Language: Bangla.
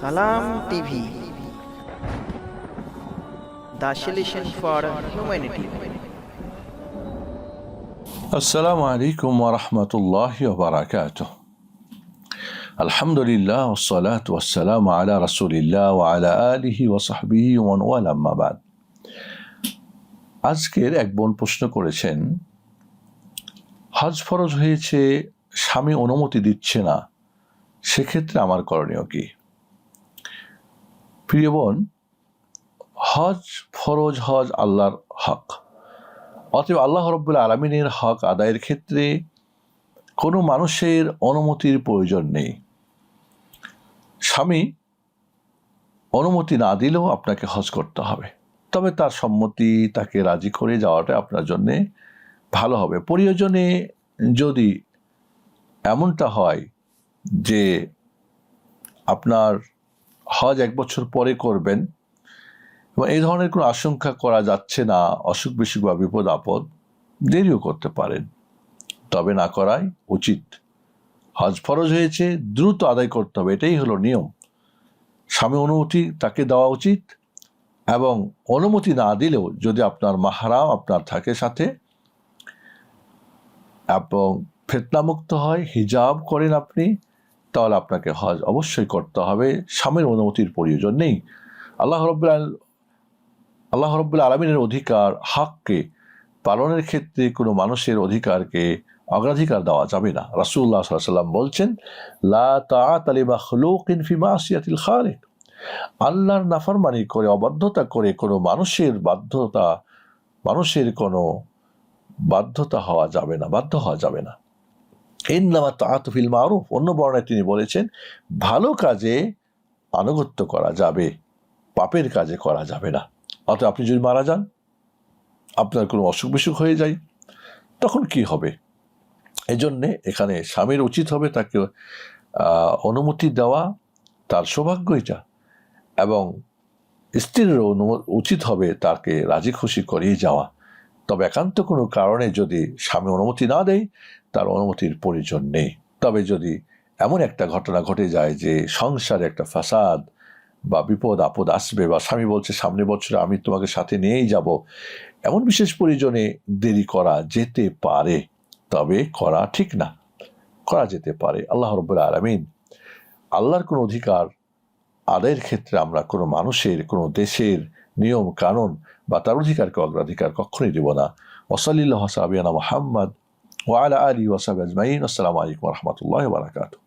Salaam TV the solution for humanity السلام عليكم ورحمة الله وبركاته الحمد لله والصلاة والسلام على رسول الله وعلى آله وصحبه ومن والاه أما بعد আজকের এক বোন প্রশ্ন করেছেন হজ ফরজ হয়েছে স্বামী অনুমতি দিচ্ছে না সেক্ষেত্রে আমার করণীয় কি প্রিয় বোন, হজ ফরজ হজ আল্লাহর হক। অতএব আল্লাহ রব্বুল আলমিনের হক আদায়ের ক্ষেত্রে কোনো মানুষের অনুমতির প্রয়োজন নেই। স্বামী, অনুমতি না দিলেও আপনাকে হজ করতে হবে। তবে তার সম্মতি তাকে রাজি করে যাওয়াটা আপনার জন্যে ভালো হবে। প্রয়োজনে যদি এমনটা হয় যে আপনার হজ এক বছর পরে করবেন, এবং এই ধরনের কোনো আশঙ্কা করা যাচ্ছে না, অসুখ বিসুখ বা বিপদ আপদ, দেরিও করতে পারেন। তবে না করাই উচিত। হজ ফরজ হয়েছে, দ্রুত আদায় করতে হবে, এটাই হলো নিয়ম। স্বামী অনুমতি তাকে দেওয়া উচিত, এবং অনুমতি না দিলেও যদি আপনার মাহারাম আপনার থাকে সাথে, এবং ফেতনামুক্ত হয়, হিজাব করেন আপনি তাহলে আপনাকে হজ অবশ্যই করতে হবে। স্বামীর অনুমতির প্রয়োজন নেই। আল্লাহ রব্বুল আল্লাহ রব্বুল আলমিনের অধিকার হককে পালনের ক্ষেত্রে কোনো মানুষের অধিকারকে অগ্রাধিকার দেওয়া যাবে না। রাসুল্লাহ সাল্লাম বলছেন, লা মাসিয়াতিল খালিক। আল্লাহর নাফরমানি করে, অবাধ্যতা করে কোনো মানুষের বাধ্যতা, মানুষের কোনো বাধ্যতা হওয়া যাবে না, বাধ্য হওয়া যাবে না। ইন্নামা তাআত ফিল মারুফ অন্য বর্ণায় তিনি বলেছেন, ভালো কাজে আনুগত্য করা যাবে, পাপের কাজে করা যাবে না। অত আপনি যদি মারা যান, আপনার কোনো অসুখ বিসুখ হয়ে যায়, তখন কি হবে? এজন্যে এখানে স্বামীর উচিত হবে তাকে অনুমতি দেওয়া, তার সৌভাগ্য এটা। এবং স্ত্রীরও উচিত হবে তাকে রাজি খুশি করিয়ে যাওয়া। তবে একান্ত কোনো কারণে যদি স্বামী অনুমতি না দেয়, তার অনুমতির প্রয়োজন নেই। তবে যদি এমন একটা ঘটনা ঘটে যায় যে সংসারে একটা ফাসাদ বা বিপদ, আপদ আসবে বা স্বামী বলছে সামনে বছরে আমি তোমাকে সাথে নিয়েই যাব। এমন বিশেষ প্রয়োজনে দেরি করা যেতে পারে। তবে করা ঠিক না। করা যেতে পারে। আল্লাহ রব্বুল আলমিন আল্লাহর কোনো অধিকার আদায়ের ক্ষেত্রে আমরা কোনো মানুষের, কোনো দেশের নিয়ম, কানুন বা তার অধিকারকে অগ্রাধিকার কখনোই দেব না। ওসলিল্লাহ সাবিয়ানা মোহাম্মদ ওয়ালা আলী ওসাব আজমাইন। আসসালামু আলাইকুম রহমতুল্লাহ বারাকাতু